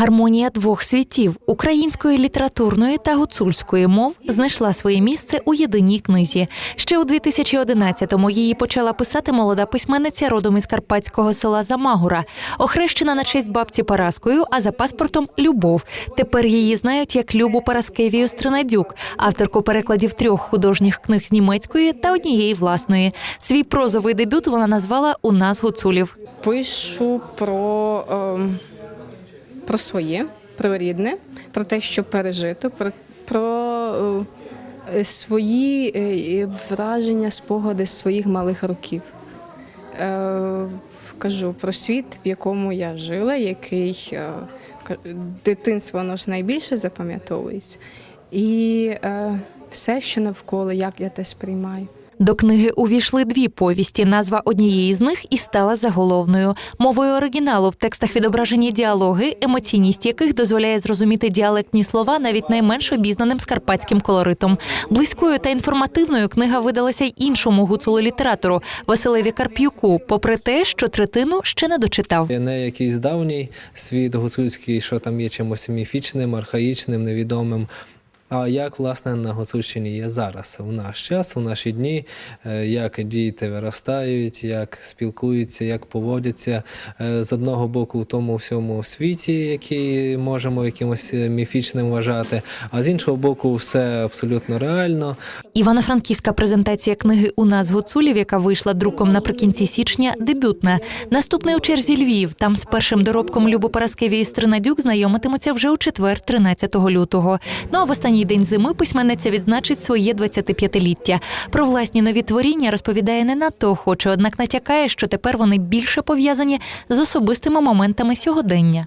Гармонія двох світів української літературної та гуцульської мов знайшла своє місце у єдиній книзі. Ще у 2011-му її почала писати молода письменниця родом із карпатського села Замагура, охрещена на честь бабці Параскою, а за паспортом Любов. Тепер її знають як Любу Параскевію Стринадюк, авторку перекладів трьох художніх книг з німецької та однієї власної. Свій прозовий дебют вона назвала У нас гуцулів. Пишу про, ем, про своє, про рідне, про те, що пережито, про, про е, свої е, враження, спогади своїх малих років. Е, кажу про світ, в якому я жила, який дитинство воно ж найбільше запам'ятовується. І все, що навколо, як я те сприймаю. До книги увійшли дві повісті. Назва однієї з них і стала заголовною. Мовою оригіналу в текстах відображені діалоги, емоційність яких дозволяє зрозуміти діалектні слова навіть найменш обізнаним скарпатським колоритом. Близькою та інформативною книга видалася й іншому гуцулу-літератору Василеві Карп'юку, попри те, що третину ще не дочитав. Не якийсь давній світ гуцульський, що там є чимось міфічним, архаїчним, невідомим. А як власне на Гуцульщині є зараз, у наш час, у наші дні, е, як діти виростають, як спілкуються, як поводяться е, з одного боку в тому всьому світі, який можемо якимось е, міфічним вважати, а з іншого боку, все абсолютно реально. Івано-Франківська презентація книги У нас гуцулів, яка вийшла друком наприкінці січня, дебютна. Наступний у черзі Львів. Там з першим доробком Любо Параскеві і Стринадюк знайомитимуться вже у четвер, 13 лютого. Ну а в останній день зими письменниця відзначить своє 25-ліття. Про власні нові творіння розповідає не надто охоче, однак натякає, що тепер вони більше пов'язані з особистими моментами сьогодення.